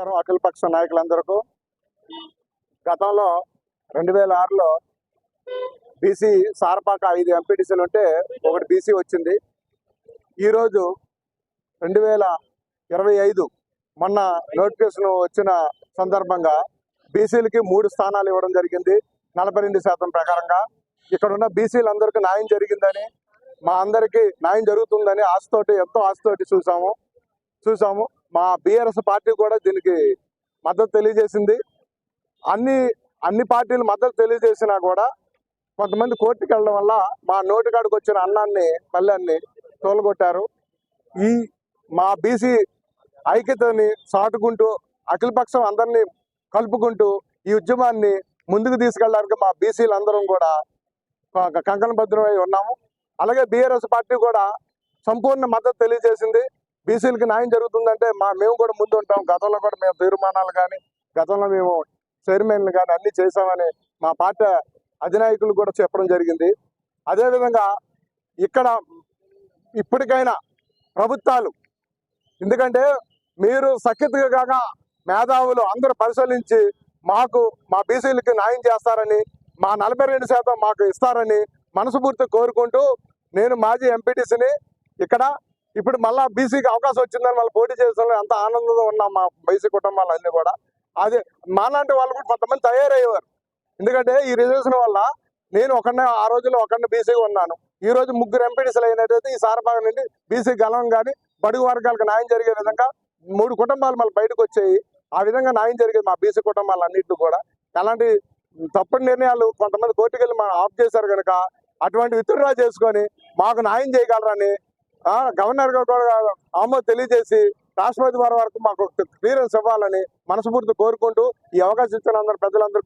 నమస్కారం అఖిలపక్ష నాయకులందరికీ గతంలో రెండు వేల ఆరులో బీసీ సారపాక ఐదు ఎంపీటీసీలు ఉంటే ఒకటి బీసీ వచ్చింది. ఈరోజు రెండు వేల ఇరవై ఐదు మొన్న నోటిఫికేషన్ వచ్చిన సందర్భంగా బీసీలకి మూడు స్థానాలు ఇవ్వడం జరిగింది. నలభై రెండు శాతం ప్రకారంగా ఇక్కడ ఉన్న బీసీలందరికీ న్యాయం జరిగిందని మా అందరికీ న్యాయం జరుగుతుందని ఆశతోటి ఎంతో ఆశతోటి చూసాము చూసాము మా బీఆర్ఎస్ పార్టీ కూడా దీనికి మద్దతు తెలియజేసింది. అన్ని అన్ని పార్టీలు మద్దతు తెలియజేసినా కూడా కొంతమంది కోర్టుకు వెళ్ళడం వల్ల మా నోటికాడికి వచ్చిన అన్నాన్ని పల్లెన్ని తోలగొట్టారు. ఈ మా బీసీ ఐక్యతని చాటుకుంటూ అఖిలపక్షం అందరినీ కలుపుకుంటూ ఈ ఉద్యమాన్ని ముందుకు తీసుకెళ్ళడానికి మా బీసీలు అందరం కూడా కంకణ భద్రమై ఉన్నాము. అలాగే బీఆర్ఎస్ పార్టీ కూడా సంపూర్ణ మద్దతు తెలియజేసింది. బీసీలకి న్యాయం జరుగుతుందంటే మా మేము కూడా ముందు ఉంటాం. గతంలో కూడా మేము తీర్మానాలు కానీ గతంలో మేము చైర్మన్లు కానీ అన్ని చేసామని మా పార్టీ అధినాయకులు కూడా చెప్పడం జరిగింది. అదేవిధంగా ఇక్కడ ఇప్పటికైనా ప్రభుత్వాలు ఎందుకంటే మీరు సఖ్యతగా కాక మేధావులు అందరూ పరిశీలించి మాకు మా బీసీలకి న్యాయం చేస్తారని మా నలభై రెండు శాతం మాకు ఇస్తారని మనస్ఫూర్తి కోరుకుంటూ నేను మాజీ ఎంపీటీసీని ఇక్కడ ఇప్పుడు మళ్ళా బీసీకి అవకాశం వచ్చిందని వాళ్ళు పోటీ చేసిన ఎంత ఆనందంగా ఉన్నాం మా బీసీ కుటుంబాలు అన్ని కూడా. అది మాలాంటి వాళ్ళు కూడా కొంతమంది తయారయ్యేవారు. ఎందుకంటే ఈ రిజర్వేషన్ వల్ల నేను ఒకనే ఆ రోజుల్లో ఒకరిని బీసీగా ఉన్నాను. ఈ రోజు ముగ్గురు ఎంపీడీసీలు అయినట్టయితే ఈ సారభాగం నుండి బీసీ గలం కానీ బడుగు వర్గాలకు న్యాయం జరిగే విధంగా మూడు కుటుంబాలు మళ్ళీ బయటకు వచ్చాయి. ఆ విధంగా న్యాయం జరిగేది మా బీసీ కుటుంబాలు అన్నింటినీ కూడా. అలాంటి తప్పుడు నిర్ణయాలు కొంతమంది కోర్టుకెళ్ళి మనం ఆఫ్ చేశారు కనుక అటువంటి విత్డ్రా చేసుకొని మాకు న్యాయం చేయగలరని గవర్నర్ గారు కూడా తెలియజేసి రాష్ట్రపతి వారి వరకు మాకు క్లియరెన్స్ ఇవ్వాలని మనస్ఫూర్తి కోరుకుంటూ ఈ అవకాశం ఇచ్చిన అందరు పెద్దలందరూ